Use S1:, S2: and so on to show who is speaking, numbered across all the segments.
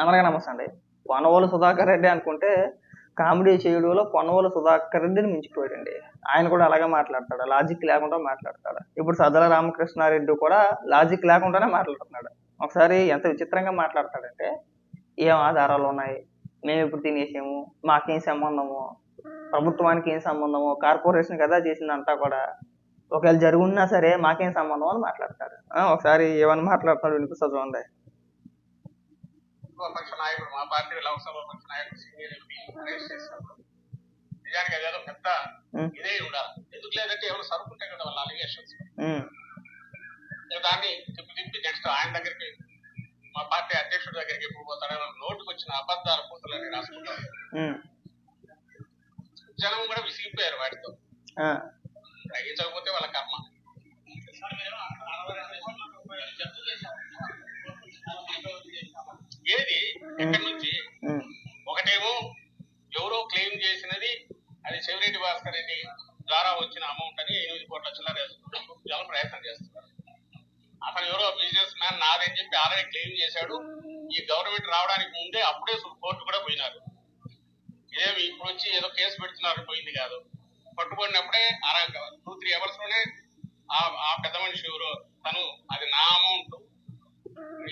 S1: అందరికీ నమస్తే అండి. పొన్నవోలు సుధాకర్ రెడ్డి అనుకుంటే కామెడీ చేయడంలో పొనవోలు సుధాకర్ రెడ్డిని మించిపోయాడండి. ఆయన కూడా అలాగే మాట్లాడతాడు లాజిక్ లేకుండా మాట్లాడతాడు. ఇప్పుడు సదల రామకృష్ణారెడ్డి కూడా లాజిక్ లేకుండానే మాట్లాడుతున్నాడు. ఒకసారి ఎంత విచిత్రంగా మాట్లాడతాడంటే ఏం ఆధారాలు ఉన్నాయి? మేము ఇప్పుడు తినేసాము? మాకేం సంబంధము? ప్రభుత్వానికి ఏం సంబంధము? కార్పొరేషన్ కదా చేసిందంతా కూడా ఒకవేళ జరుగున్నా సరే మాకేం సంబంధం? అని మాట్లాడతాడు. ఒకసారి ఏమని మాట్లాడుతున్నాడు వినిపిస్తుంది చూడండి.
S2: పక్ష నాయకుడు మా పార్టీ లోక్సభ పక్ష నాయకుడు సీనియర్ ఎంపీ నిజానికి అదేదో పెద్ద. ఇదే ఉండాలి ఎందుకు లేదంటే ఎవరు సరుకుంటే కదా వాళ్ళ అలిగేషన్స్ దాన్ని తిప్పి తిప్పి నెక్స్ట్ ఆయన దగ్గరికి మా పార్టీ అధ్యక్షుడి దగ్గరికి ఎప్పుడు పోతాడో నోటుకు వచ్చిన అబద్ధాల పూతలని రాసుకుంటారు జనం కూడా విసిగిపోయారు వాటితో.
S1: ఆ,
S2: గ్రహించకపోతే వాళ్ళ కర్మ. ఏది? ఎక్కడి నుంచి. ఒకటేమో ఎవరో క్లెయిమ్ చేసినది అది చెవిరెడ్డి భాస్కర్ రెడ్డి ద్వారా వచ్చిన అమౌంట్ అని ఎనిమిది కోట్ల చిల్లర వేసుకుంటారు ప్రయత్నం చేస్తున్నారు. అతను ఎవరో బిజినెస్ మ్యాన్ నాదని చెప్పి ఆల్రెడీ క్లెయిమ్ చేశాడు. ఈ గవర్నమెంట్ రావడానికి ముందే అప్పుడే కోర్టు కూడా పోయినారు. ఇదేమి ఇప్పుడు వచ్చి ఏదో కేసు పెడుతున్నారు పోయింది కాదు. పట్టుబడినప్పుడే అర టూ త్రీ అవర్స్లోనే ఆ ఆ పెద్ద మనిషి ఎవరో తను అది నా అమౌంట్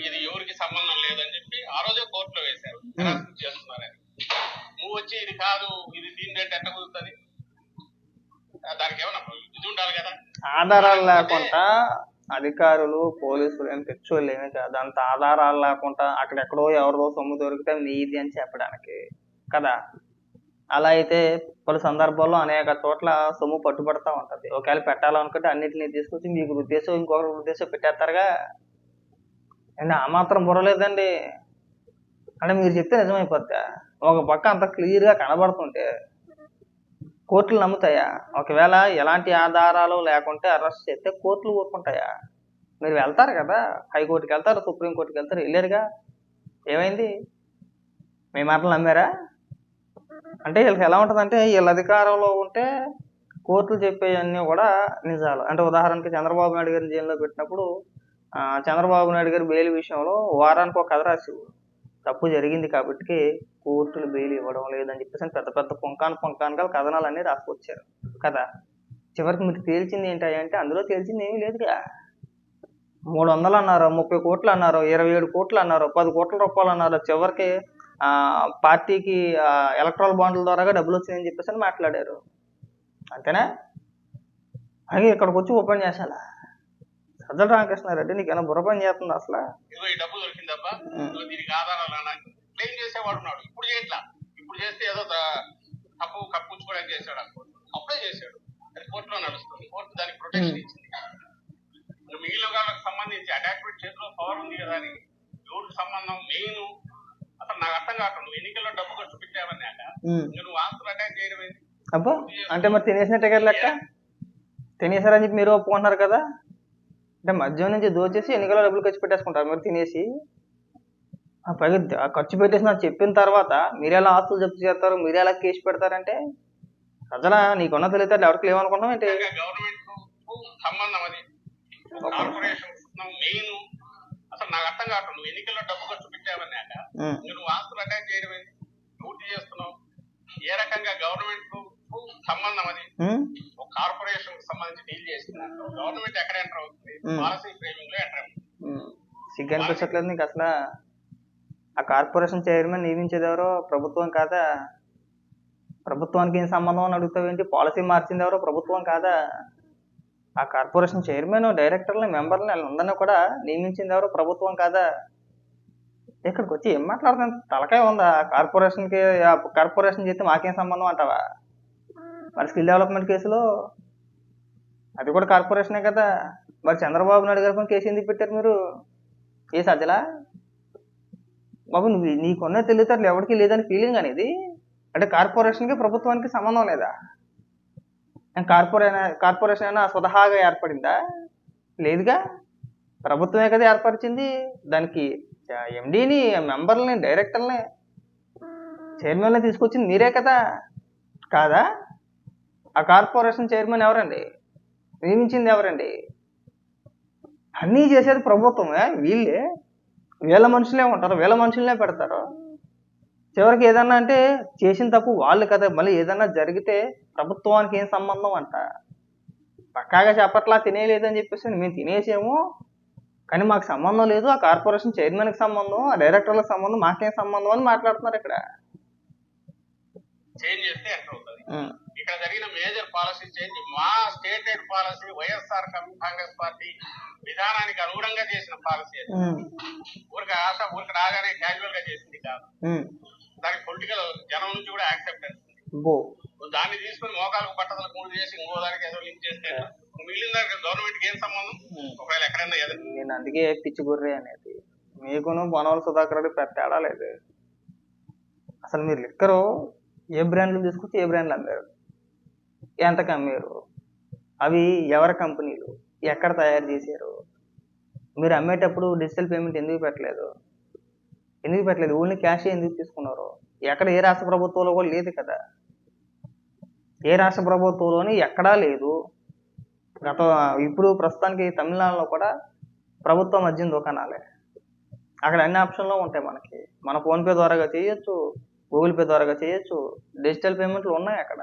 S2: ఇది ఎవరికి సంబంధం లేదని చెప్పి ఆ రోజే కోర్టులో వేశారు. హెరాస్మెంట్ చేస్తున్నారని నువ్వు వచ్చి ఇది కాదు ఇది దీని రేట్ ఎట్ట కుదురుతుంది? దానికి ఏమన్నా ఇది ఉండాలి కదా.
S1: ఆధారాలు లేకుండా అధికారులు పోలీసులు ఏం తెచ్చోళ్ళు ఏమీ కాదు. అంత ఆధారాలు లేకుండా అక్కడెక్కడో ఎవరిదో సొమ్ము దొరికితే నీది అని చెప్పడానికి కదా. అలా అయితే పలు సందర్భాల్లో అనేక చోట్ల సొమ్ము పట్టుబడతా ఉంటది. ఒకవేళ పెట్టాలనుకుంటే అన్నిటిని తీసుకొచ్చి మీకు ఉద్దేశం ఇంకొకరి ఉద్దేశం పెట్టేస్తారుగా. అండ్ ఆ మాత్రం బుర్రలేదండి. అంటే మీరు చెప్తే నిజమైపోద్దా. ఒక పక్క అంత క్లియర్గా కనబడుతుంటే కోర్టులు నమ్ముతాయా? ఒకవేళ ఎలాంటి ఆధారాలు లేకుంటే అరెస్ట్ చేస్తే కోర్టులు ఊరుకుంటాయా? మీరు వెళ్తారు కదా? హైకోర్టుకి వెళ్తారు సుప్రీంకోర్టుకి వెళ్తారు వెళ్ళారుగా. ఏమైంది? మీ మాటలు నమ్మారా? అంటే వీళ్ళకి ఎలా ఉంటుందంటే వీళ్ళ అధికారంలో ఉంటే కోర్టులు చెప్పేవన్నీ కూడా నిజాలు. అంటే ఉదాహరణకి చంద్రబాబు నాయుడు గారిని జైల్లో పెట్టినప్పుడు చంద్రబాబు నాయుడు గారి బెయిల్ విషయంలో వారానికి ఒక కథ రాసి తప్పు జరిగింది కాబట్టి కోర్టులు బెయిల్ ఇవ్వడం లేదని చెప్పేసి అని పెద్ద పెద్ద పొంకాన్ కథనాలు కథనాలన్నీ రాసుకొచ్చారు. కదా? చివరికి మీకు తేల్చింది ఏంటి అంటే అందులో తేల్చింది ఏమీ లేదుగా మూడు వందలు అన్నారు ముప్పై కోట్లు అన్నారు ఇరవై ఏడు కోట్లు అన్నారు పది కోట్ల రూపాయలు అన్నారు చివరికి పార్టీకి ఎలక్ట్రల్ బాండ్ల ద్వారా డబ్బులు వచ్చినాయని చెప్పేసి అని మాట్లాడారు. అంతేనా? అలాగే ఇక్కడికి వచ్చి ఓపెన్ చేశాలా? సజ్జల రామకృష్ణారెడ్డి నీకు ఏమైనా బుర్ర పని చేస్తుంది అసలు?
S2: ఇదిగో ఈ డబ్బు దొరికిందబ్బా. ఇదిగో దీనికి ఆధారాలు క్లెయిమ్ చేసేవాడు ఉన్నాడు. ఇప్పుడు చేయట్లా. ఇప్పుడు చేస్తే ఏదో త- తప్పు కప్పించుకోవడానికి చేశాడు అప్పుడే చేశాడు. అది కోర్టులో నడుస్తుంది. కోర్టు దానికి ప్రొటెక్షన్ ఇచ్చింది మిగిలిన వాళ్ళకి సంబంధించి అటాచ్మెంట్ చేతిలో పవర్ ఉంది కదా అని. ఎవరికి సంబంధం? మెయిన్. అసలు నాకు అర్థం నువ్వు ఎన్నికల్లో డబ్బు ఖర్చు పెట్టావన్నాక
S1: ఉమ్.
S2: ఇంకా నువ్వు ఆస్తులు అటాక్ చేయడం ఏంటి
S1: అబ్బా అంటే మరి తినేసినట్టే కదా లెక్క? తినేసారని చెప్పి మీరు ఒప్పుకుంటున్నారు కదా? అంటే మద్యం నుంచి దోచేసి ఎన్నికల డబ్బులు ఖర్చు పెట్టేసుకుంటారు? మీరు తినేసి? ఆ పైగా ఖర్చు పెట్టేసి నాకు చెప్పిన తర్వాత మీరు ఎలా ఆస్తులు జప్తు చేస్తారు? మీరు ఎలా కేసు పెడతారంటే? ప్రజల నీకున్న తెలియదు ఎవరికి లేవనుకున్నాం ఏంటి?
S2: సంబంధం అది. కార్పొరేషన్ మెయిన్ అసలు నాకు అర్థం నువ్వు ఎన్నికల్లో డబ్బు ఖర్చు పెట్టావన్నాక నువ్వు ఆస్తులు అటాక్ చేయడం ఏంటి? డ్యూటీ చేస్తున్నావు. ఏ రకంగా గవర్నమెంట్ సంబంధం అది? కార్పొరేషన్ సంబంధించి డీల్ చేస్తున్నారు గవర్నమెంట్ ఎక్కడ ఎంటర్ అవుతుంది?
S1: సిగ్గు అనిపించట్లేదు నీకు అసలు ఆ కార్పొరేషన్ చైర్మన్ నియమించేది ఎవరో ప్రభుత్వం కాదా? ప్రభుత్వానికి ఏం సంబంధం అని అడుగుతావు ఏంటి పాలసీ మార్చింది ఎవరో ప్రభుత్వం కాదా? ఆ కార్పొరేషన్ చైర్మన్ డైరెక్టర్లు మెంబర్లు అందరినీ కూడా నియమించింది ఎవరో ప్రభుత్వం కాదా? ఇక్కడికి వచ్చి ఏం మాట్లాడుతాను తలకాయ ఉందా? కార్పొరేషన్కి కార్పొరేషన్ చేస్తే మాకేం సంబంధం అంటావా? మరి స్కిల్ డెవలప్మెంట్ కేసులో అది కూడా కార్పొరేషనే కదా. మరి చంద్రబాబు నాయుడు గారి కేసు ఎందుకు పెట్టారు మీరు? ఏ సజ్జలా? బాబు నువ్వు నీకున్న తెలివితేటలు ఎవరికి లేదని ఫీలింగ్ అనేది అంటే కార్పొరేషన్కి ప్రభుత్వానికి సంబంధం లేదా? కార్పొరే కార్పొరేషన్ అయినా స్వతహాగా ఏర్పడిందా? లేదుగా. ప్రభుత్వమే కదా ఏర్పరిచింది. దానికి ఎండీని మెంబర్లని డైరెక్టర్ని చైర్మన్ని తీసుకొచ్చింది మీరే కదా. కాదా? ఆ కార్పొరేషన్ చైర్మన్ ఎవరండి? నియమించింది ఎవరండి? అన్నీ చేసేది ప్రభుత్వమే. వీళ్ళే వీళ్ళ మనుషులే ఉంటారు వీళ్ళ మనుషులనే పెడతారు. చివరికి ఏదన్నా అంటే చేసిన తప్పు వాళ్ళు కదా మళ్ళీ ఏదన్నా జరిగితే ప్రభుత్వానికి ఏం సంబంధం అంట? పక్కాగా చెప్పట్లా తినేయలేదని చెప్పేసి మేము తినేసాము. కానీ మాకు సంబంధం లేదు ఆ కార్పొరేషన్ చైర్మన్కి సంబంధం ఆ డైరెక్టర్లకు సంబంధం మాకేం సంబంధం అని మాట్లాడుతున్నారు ఇక్కడ.
S2: ఇక్కడ జరిగిన మేజర్ పాలసీ చేంజ్ మా stated policy YSR Congress party విధానానికి అనుగుణంగా చేసిన పాలసీ అది. ఊరికి ఆశ ఊరికి రాగానే క్యాజువల్గా చేసింది కాదు. దానికి పొలిటికల్ జనం నుంచి కూడా యాక్సెప్టెన్స్ దాన్ని తీసుకొని మోకాలకు పట్టదలకు మూడు చేసి ఇంకో దానికి ఏదో లింక్ చేస్తే మిగిలిన దానికి గవర్నమెంట్కి ఏం సంబంధం? ఒకవేళ ఎక్కడైనా
S1: నేను అందుకే పిచ్చి గుర్రే అనేది. మీకును బొనవల సుధాకర్ రెడ్డి పెద్ద తేడా లేదు. అసలు మీరు లిక్కరు ఏ బ్రాండ్లు తీసుకొచ్చి ఏ బ్రాండ్లు అమ్మారు ఎంతకు అమ్మారు అవి ఎవరి కంపెనీలు? ఎక్కడ తయారు చేశారు? మీరు అమ్మేటప్పుడు డిజిటల్ పేమెంట్ ఎందుకు పెట్టలేదు? ఎందుకు పెట్టలేదు? ఓన్లీ క్యాష్ ఎందుకు తీసుకున్నారు? ఎక్కడ ఏ రాష్ట్ర ప్రభుత్వంలో కూడా లేదు కదా. ఏ రాష్ట్ర ప్రభుత్వంలోని ఎక్కడా లేదు. గత ఇప్పుడు ప్రస్తుతానికి తమిళనాడులో కూడా ప్రభుత్వ మద్యం దుకాణాలే. అక్కడ అన్ని ఆప్షన్లో ఉంటాయి మనకి. మన ఫోన్పే ద్వారాగా చేయొచ్చు గూగుల్ పే ద్వారాగా చేయొచ్చు. డిజిటల్ పేమెంట్లు ఉన్నాయి అక్కడ.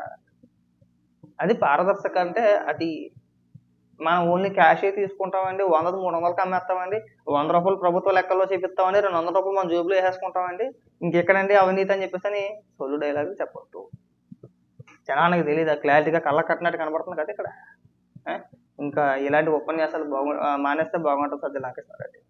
S1: అది పారదర్శక అంటే అది మనం ఓన్లీ క్యాషే తీసుకుంటామండి. వందది మూడు వందలకి అమ్మేస్తామండి. వంద రూపాయలు ప్రభుత్వ లెక్కల్లో చేపిస్తామండి. రెండు వందల రూపాయలు మన జోబులో వేసేసుకుంటామండి. ఇంకెక్కడండి అవినీతి అని చెప్పేసి అని సొల్లు డైలాగ్ చెప్పొద్దు. జనానికి తెలియదు క్లారిటీగా కళ్ళ కట్టినట్టు కనబడుతుంది కదా ఇక్కడ. ఇంకా ఇలాంటి ఉపన్యాసాలు బాగు మానేస్తే బాగుంటుంది. సజ్జ నాకేశ్వర రెడ్డి